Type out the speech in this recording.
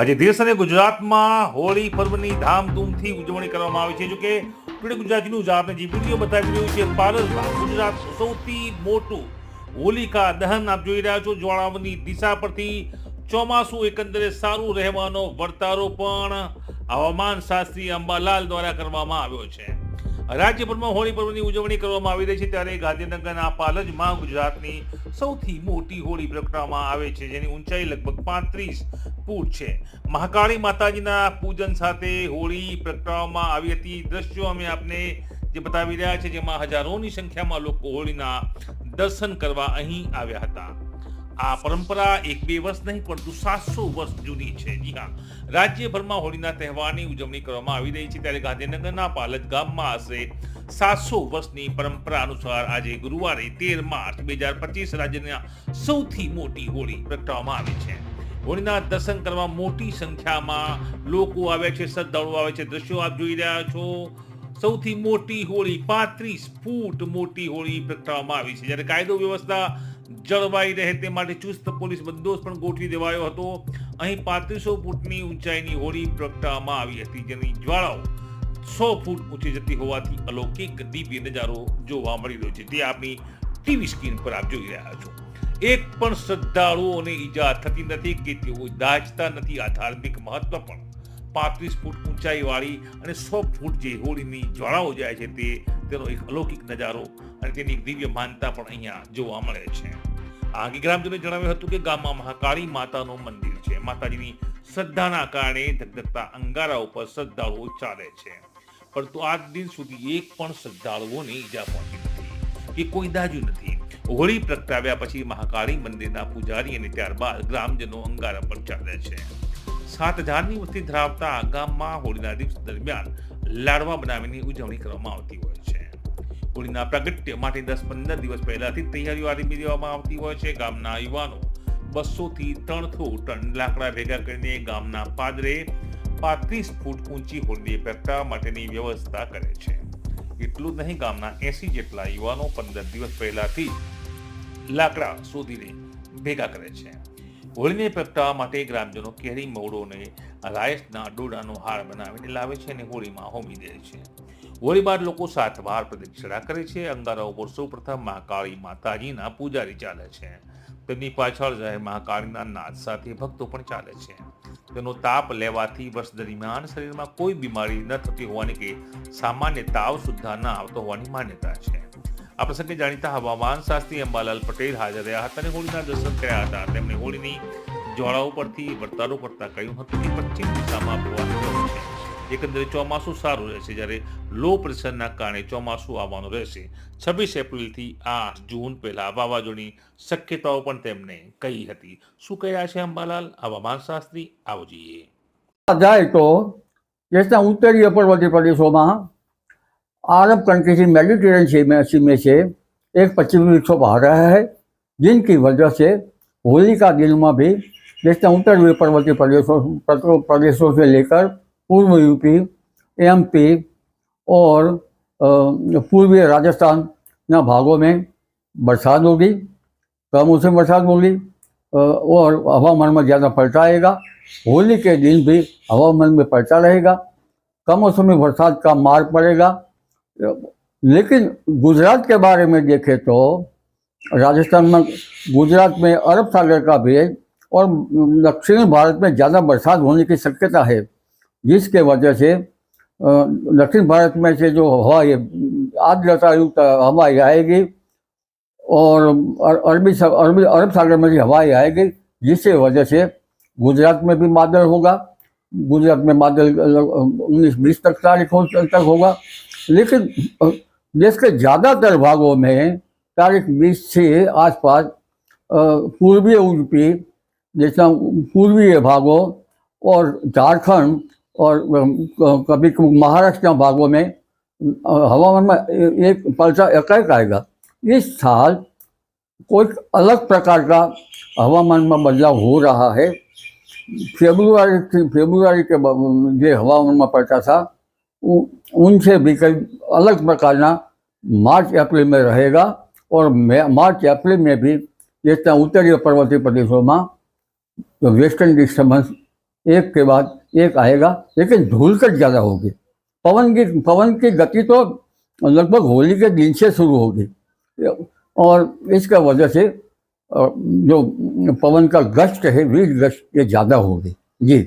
આજે દેશ અને ગુજરાતમાં હોળી પર્વની ધામધૂમથી ઉજવણી કરવામાં આવી છે. જોકે ટુડે ગુજરાતીનું આપને જે વીડિયો બતાવી રહ્યું છે, પારસમાં ગુજરાત સૌથી મોટું હોલિકા દહન આપ જોઈ રહ્યા છો. જ્વાળાની દિશા પરથી ચોમાસું એકંદરે સારું રહેવાનો વર્તારો પણ હવામાન શાસ્ત્રી અંબાલાલ દ્વારા કરવામાં આવ્યો છે. રાજ્યભરમાં હોળી પર્વની ઉજવણી કરવામાં આવી રહી છે, ત્યારે ગાંધીનગરના પાલજમાં ગુજરાતની સૌથી મોટી હોળી પ્રગટાવવામાં આવે છે, જેની ઊંચાઈ લગભગ પાંત્રીસ ફૂટ છે. મહાકાળી માતાજીના પૂજન સાથે હોળી પ્રગટાવવામાં આવી હતી. દ્રશ્યો અમે આપને જે બતાવી રહ્યા છે, જેમાં હજારોની સંખ્યામાં લોકો હોળીના દર્શન કરવા અહીં આવ્યા હતા. આ પરંપરા એક બે વર્ષ નહીં, પરંતુ સાતસો વર્ષ જૂની છે. જી હા, રાજ્યભરમાં હોળીના તહેવારની ઉજવણી કરવામાં આવી રહી છે. ત્યારે ગાંધીનગરના પાલજ ગામમાં આશરે સાતસો વર્ષની પરંપરા અનુસાર આજે ગુરુવારે તેર માર્ચ બે હજાર પચીસ રાજ્યના સૌથી મોટી હોળી પ્રગટાવવામાં આવી છે. હોળીના દર્શન કરવા મોટી સંખ્યામાં લોકો આવે છે, શ્રદ્ધાળુઓ આવે છે. દ્રશ્યો આપ જોઈ રહ્યા છો. સૌથી મોટી હોળી પાંત્રીસ ફૂટ મોટી હોળી પ્રગટાવવામાં આવી છે. જ્યારે કાયદો વ્યવસ્થા જળવાઈ રહે તે માટે ચુસ્ત પોલીસ બંદોબસ્ત પણ ગોઠવી દેવાયો હતો. અહીં પાંત્રીસો ફૂટની ઊંચાઈની હોળી પ્રગટાવવામાં આવી હતી, જેની જ્વાળાઓ સો ફૂટ ઊંચી જતી હોવાથી અલૌકિક દિવ્ય નજારો જોવા મળી રહ્યો છે. તે આપની ટીવી સ્ક્રીન પર આપ જોઈ રહ્યા છો. એક પણ શ્રદ્ધાળુઓને ઈજા થતી નથી કે તેઓ દાજતા નથી. આ ધાર્મિક મહત્વ પણ પાંત્રીસ ફૂટ ઊંચાઈવાળી અને સો ફૂટ જે હોળીની જ્વાળાઓ જાય છે તે, તેનો એક અલૌકિક નજારો અને તેની એક દિવ્ય માનતા પણ અહીંયા જોવા મળે છે. આ અંગે ગ્રામજનોએ જણાવ્યું હતું કે ગામમાં મહાકાળી માતાનું મંદિર છે. માતાજીની શ્રદ્ધાના કારણે ધગધગતા અંગારા ઉપર શ્રદ્ધાળુઓ ચાલે છે. પરંતુ આજ દિન સુધી એક પણ શ્રદ્ધાળુઓને ઈજા પહોંચી નથી કે કોઈ દાજુ નથી. હોળી પ્રગટાવ્યા પછી મહાકાળી મંદિરના પૂજારી અને ત્યારબાદ ગ્રામજનો અંગારા પર ચાલે છે. સાત હજારની વસ્તી ધરાવતા ગામમાં હોળીના દિવસ દરમિયાન લાડવા બનાવીની ઉજવણી કરવામાં આવતી હોય છે. હોળીના પ્રાગટ્ય માટે દસ પંદર દિવસ પહેલાથી તૈયારીઓ આરંભી દેવામાં આવતી હોય છે. ગામના યુવાનો બસોથી ત્રણસો ટન લાકડા ભેગા કરીને ગામના પાદરે પાંત્રીસ ફૂટ ઊંચી હોળી પ્રગટાવવા માટેની વ્યવસ્થા કરે છે. એટલું જ નહીં, ગામના એસી જેટલા યુવાનો પંદર દિવસ પહેલાથી લાકડા શોધીને ભેગા કરે છે. હોળીને પ્રગટાવવા માટે ગ્રામજનો કેરી મવડોને રાયસના ડોડાનો હાર બનાવીને લાવે છે અને હોળીમાં હોમી દે છે. હોળી બાદ લોકો સાત વાર પ્રદક્ષિણા કરે છે. અંગારા ઉપર સૌપ્રથમ મહાકાળી માતાજીના પૂજારી ચાલે છે. તેમની પાછળ જય મહાકાળીના નાદ સાથે ભક્તો પણ ચાલે છે. તેનો તાપ લેવાથી વર્ષ દરમિયાન શરીરમાં કોઈ બીમારી ન થતી હોવાની કે સામાન્ય તાવ સુદ્ધા ન આવતો હોવાની માન્યતા છે. આ પ્રસંગે જાણીતા હવામાન શાસ્ત્રી અંબાલાલ પટેલ હાજર રહ્યા હતા અને હોળીના દર્શન કર્યા હતા. તેમણે હોળીની જ્વાળાઓ પરથી વરતારો કરતા કહ્યું હતું કે પશ્ચિમ દિશામાં ભગવાન એકંદરે ચોમાસું સારું રહેશે જ્યારે લો પ્રેશરના કારણે ચોમાસું આવવાનું રહેશે. છવ્વીસ એપ્રિલથી આઠ જૂન પહેલા વાવાઝોડાની શક્યતાઓ પણ તેમણે કહી હતી. શું કહી રહ્યા છે અંબાલાલ? હવામાન શાસ્ત્રી, આવજીએ. જાય તો દેશના ઉત્તરીય પર્વતી પ્રદેશોમાં अरब कंट्री मेडिटेरियन सी में सी में से एक पश्चिमी विक्षोभ आ रहा है, जिनकी वजह से होली का दिन में भी जैसे उत्तरीय पर्वतीय प्रदेशों प्रदेशों से लेकर पूर्व यूपी, एमपी और पूर्वी राजस्थान न भागों में बरसात होगी, कम उसमें बरसात होगी और हवामान में ज़्यादा पलटा आएगा। होली के दिन भी हवामान में पलटा रहेगा। कम मौसम में बरसात का मार पड़ेगा। लेकिन गुजरात के बारे में देखें तो राजस्थान में, गुजरात में अरब सागर का भेद और दक्षिण भारत में ज़्यादा बरसात होने की शक्यता है, जिसके वजह से दक्षिण भारत में से जो हवा है आर्द्रता युक्त हवाएँ आएगी और अरबी अरबी, अरब सागर में भी हवाएँ आएगी, जिससे वजह से गुजरात में भी बादल होगा, गुजरात में बादल उन्नीस बीस तक तारीख तक होगा लेकिन देश के ज़्यादातर भागों में तारीख बीस से आसपास पूर्वी यूपी जैसा पूर्वीय भागों और झारखंड और कभी महाराष्ट्र भागों में हवामान में एक पलटा एकाएक आएगा। इस साल कोई अलग प्रकार का हवामान में बदलाव हो रहा है। फेब्रुआरी फेब्रुआरी के जो हवामान में पलटा था उनसे भी कई अलग प्रकार ना मार्च, अप्रैल में रहेगा और मार्च, अप्रैल में भी जितना उत्तरीय पर्वतीय प्रदेशों में तो वेस्टर्न डिस्टर्बेंस, एक के बाद एक आएगा, लेकिन धूलकट ज़्यादा होगी। पवन की पवन की गति तो लगभग होली के दिन से शुरू होगी। और इसका वजह से जो पवन का गश्त है वीर गश्त ये ज़्यादा होगी। जी।